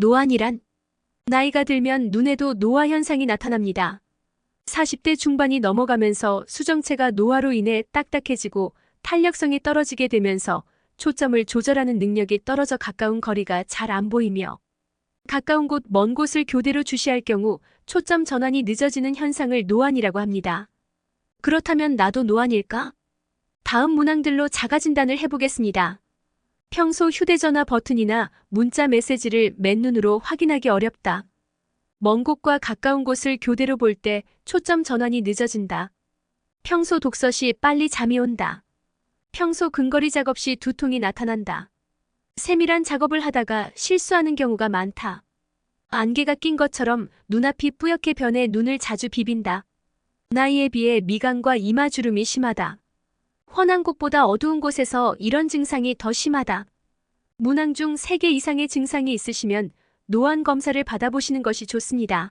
노안이란 나이가 들면 눈에도 노화 현상이 나타납니다. 40대 중반이 넘어가면서 수정체가 노화로 인해 딱딱해지고 탄력성이 떨어지게 되면서 초점을 조절하는 능력이 떨어져 가까운 거리가 잘 안 보이며 가까운 곳, 먼 곳을 교대로 주시할 경우 초점 전환이 늦어지는 현상을 노안이라고 합니다. 그렇다면 나도 노안일까? 다음 문항들로 자가 진단을 해보겠습니다. 평소 휴대전화 버튼이나 문자 메시지를 맨눈으로 확인하기 어렵다. 먼 곳과 가까운 곳을 교대로 볼 때 초점 전환이 늦어진다. 평소 독서 시 빨리 잠이 온다. 평소 근거리 작업 시 두통이 나타난다. 세밀한 작업을 하다가 실수하는 경우가 많다. 안개가 낀 것처럼 눈앞이 뿌옇게 변해 눈을 자주 비빈다. 나이에 비해 미간과 이마 주름이 심하다. 훤한 곳보다 어두운 곳에서 이런 증상이 더 심하다. 문항 중 3개 이상의 증상이 있으시면 노안 검사를 받아보시는 것이 좋습니다.